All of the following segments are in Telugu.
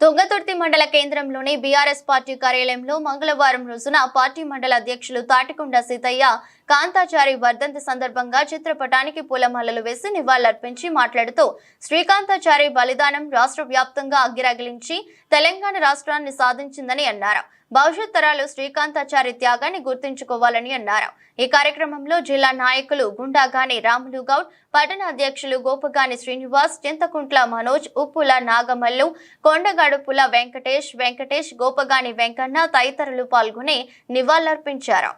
తుంగతుర్తి మండల కేంద్రంలోని బీఆర్ఎస్ పార్టీ కార్యాలయంలో మంగళవారం రోజున పార్టీ మండల అధ్యక్షులు తాటికొండ సీతయ్య కాంతాచారి వర్ధంతి సందర్భంగా చిత్రపటానికి పూలమాలలు వేసి నివాళులర్పించి మాట్లాడుతూ శ్రీకాంతాచారి బలిదానం రాష్ట్ర వ్యాప్తంగా అగ్గిరగిలించి తెలంగాణ రాష్ట్రాన్ని సాధించిందని అన్నారు. భవిష్యత్ తరాలు శ్రీకాంతాచారి త్యాగాన్ని గుర్తుంచుకోవాలని అన్నారు. ఈ కార్యక్రమంలో జిల్లా నాయకులు గుండాగాని రాములు గౌడ్ పట్టణ అధ్యక్షులు గోపగాని శ్రీనివాస్ చింతకుంట్ల మనోజ్ ఉప్పుల నాగమల్లు కొండగడుపుల వెంకటేష్ వెంకటేష్ గోపగాని వెంకన్న తదితరులు పాల్గొని నివాళులర్పించారు.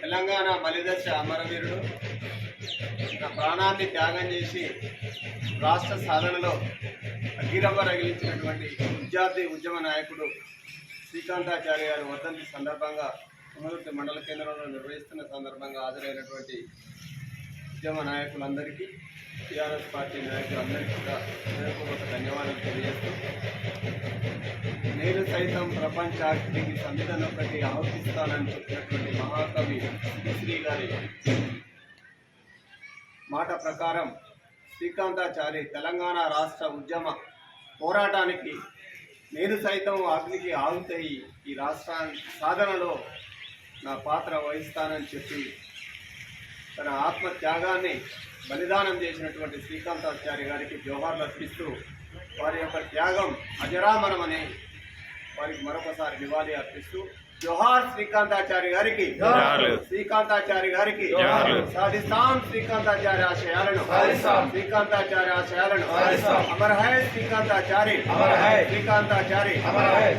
తెలంగాణ బలిదశ అమరవీరుడు నా ప్రాణాన్ని త్యాగం చేసి రాష్ట్ర సాధనలో అగ్గిరవ్వ రగిలించినటువంటి విద్యార్థి ఉద్యమ నాయకుడు శ్రీకాంతాచార్య గారి వర్ధంతి సందర్భంగా తుమ్మలూరు మండల కేంద్రంలో నిర్వహిస్తున్న సందర్భంగా హాజరైనటువంటి ఉద్యమ నాయకులందరికీ టీఆర్ఎస్ పార్టీ నాయకులందరికీ కూడా హృదయపూర్వక ధన్యవాదాలు తెలియజేస్తూ నేను సైతం ప్రపంచానికి సంవిధానం ఒకటి ఆవర్తిస్తానని చెప్పినటువంటి మహాకవి శ్రీ గారి మాట ప్రకారం శ్రీకాంతాచారి తెలంగాణ రాష్ట్ర ఉద్యమ పోరాటానికి నేను సైతం అగ్నికి ఆగుతాయి ఈ రాష్ట్ర సాధనలో నా పాత్ర వహిస్తానని చెప్పి తన ఆత్మ త్యాగాన్ని బలిదానం చేసినటువంటి శ్రీకాంతాచార్య గారికి జోహార్లు అర్పిస్తూ వారి యొక్క త్యాగం అజరామరమని వారికి మరొకసారి నివాళి అర్పిస్తూ జోహార్ శ్రీకాంతాచార్య గారికి జోహార్లు. శ్రీకాంతాచార్య గారికి జోహార్లు. సాధిస్తాం శ్రీకాంతాచార్య ఆశయాలను సాధిస్తాం. శ్రీకాంతాచార్య ఆశయాలను సాధిస్తాం. అమర్ హై శ్రీకాంతాచారి అమర్ హై. శ్రీకాంతాచారి అమర్ హై.